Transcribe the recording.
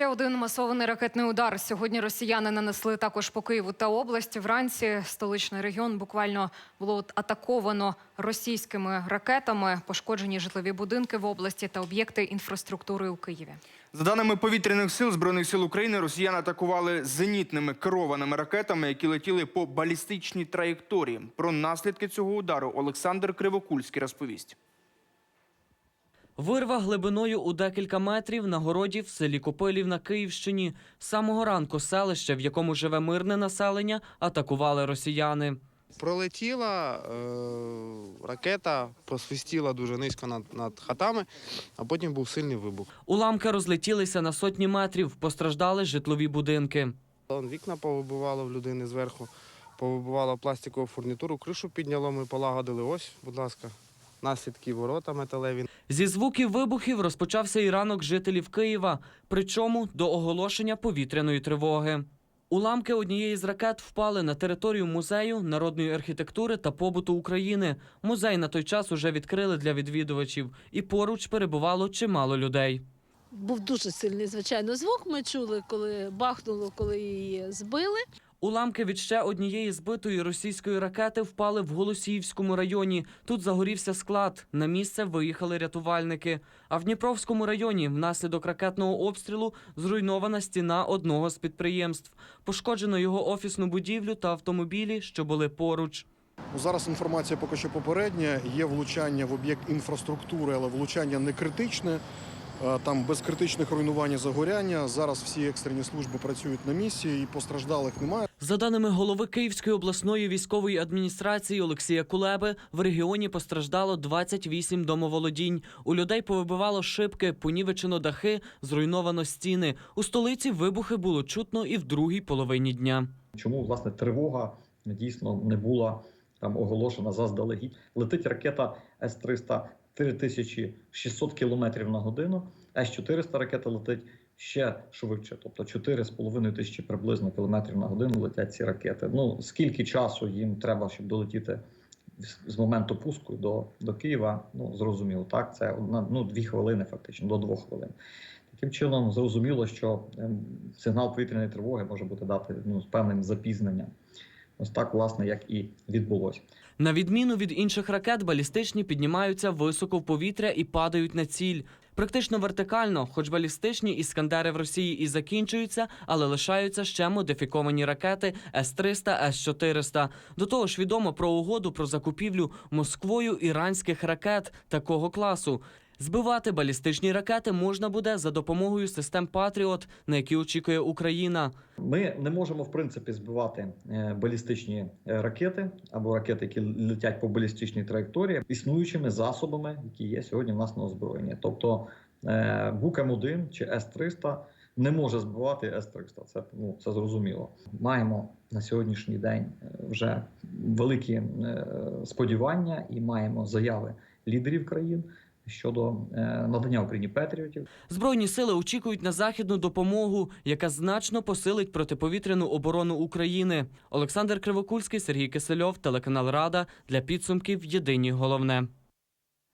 Ще один масований ракетний удар. Сьогодні росіяни нанесли також по Києву та області. Вранці столичний регіон буквально було атаковано російськими ракетами. Пошкоджені житлові будинки в області та об'єкти інфраструктури у Києві. За даними повітряних сил збройних сил України, росіяни атакували зенітними керованими ракетами, які летіли по балістичній траєкторії. Про наслідки цього удару Олександр Кривокульський розповість. Вирва глибиною у декілька метрів на городі в селі Копилів на Київщині. З самого ранку селище, в якому живе мирне населення, атакували росіяни. Пролетіла е, ракета, просвистіла дуже низько над, над хатами, а потім був сильний вибух. Уламки розлетілися на сотні метрів, постраждали житлові будинки. Вікна повибивало в людини зверху, повибивало пластикову фурнітуру, кришу підняло, ми полагодили. Ось, будь ласка, наслідки ворота металеві. Зі звуків вибухів розпочався і ранок жителів Києва, причому до оголошення повітряної тривоги. Уламки однієї з ракет впали на територію музею народної архітектури та побуту України. Музей на той час уже відкрили для відвідувачів, і поруч перебувало чимало людей. Був дуже сильний, звичайно, звук. Ми чули, коли бахнуло, коли її збили. Уламки від ще однієї збитої російської ракети впали в Голосіївському районі. Тут загорівся склад. На місце виїхали рятувальники. А в Дніпровському районі внаслідок ракетного обстрілу зруйнована стіна одного з підприємств. Пошкоджено його офісну будівлю та автомобілі, що були поруч. Ну, Зараз інформація поки що попередня. Є влучання в об'єкт інфраструктури, але влучання не критичне. Там без критичних руйнувань і загоряння. Зараз всі екстрені служби працюють на місці і постраждалих немає. За даними голови Київської обласної військової адміністрації Олексія Кулеби, в регіоні постраждало 28 домоволодінь. У людей повибивало шибки, понівечено дахи, зруйновано стіни. У столиці вибухи було чутно і в другій половині дня. Чому власне тривога дійсно не була там оголошена заздалегідь? Летить ракета С-300 3600 км на годину, С-400 ракета летить ще швидше, тобто 4,5 тисячі приблизно кілометрів на годину летять ці ракети. Ну скільки часу їм треба, щоб долетіти з- моменту пуску до, до Києва? Ну зрозуміло, так це одна ну дві хвилини, фактично до двох хвилин. Таким чином, зрозуміло, що ем, сигнал повітряної тривоги може бути дати ну, з певним запізненням. Ось так, власне, як і відбулося. На відміну від інших ракет, балістичні піднімаються високо в повітря і падають на ціль. Практично вертикально, хоч балістичні іскандери в Росії і закінчуються, але лишаються ще модифіковані ракети С-300, С-400. До того ж відомо про угоду про закупівлю Москвою іранських ракет такого класу. Збивати балістичні ракети можна буде за допомогою систем Патріот, на які очікує Україна. Ми не можемо в принципі збивати е, балістичні е, ракети або ракети, які летять по балістичній траєкторії, існуючими засобами, які є сьогодні в нас на озброєнні. Тобто Бук М1 чи С-300 не може збивати С-300. Це ну це зрозуміло. Маємо на сьогоднішній день е, вже великі сподівання і маємо заяви лідерів країн щодо е, надання Україні Петріотів. Збройні сили очікують на західну допомогу, яка значно посилить протиповітряну оборону України. Олександр Кривокульський, Сергій Кисельов, телеканал Рада для підсумків. Єдині головне.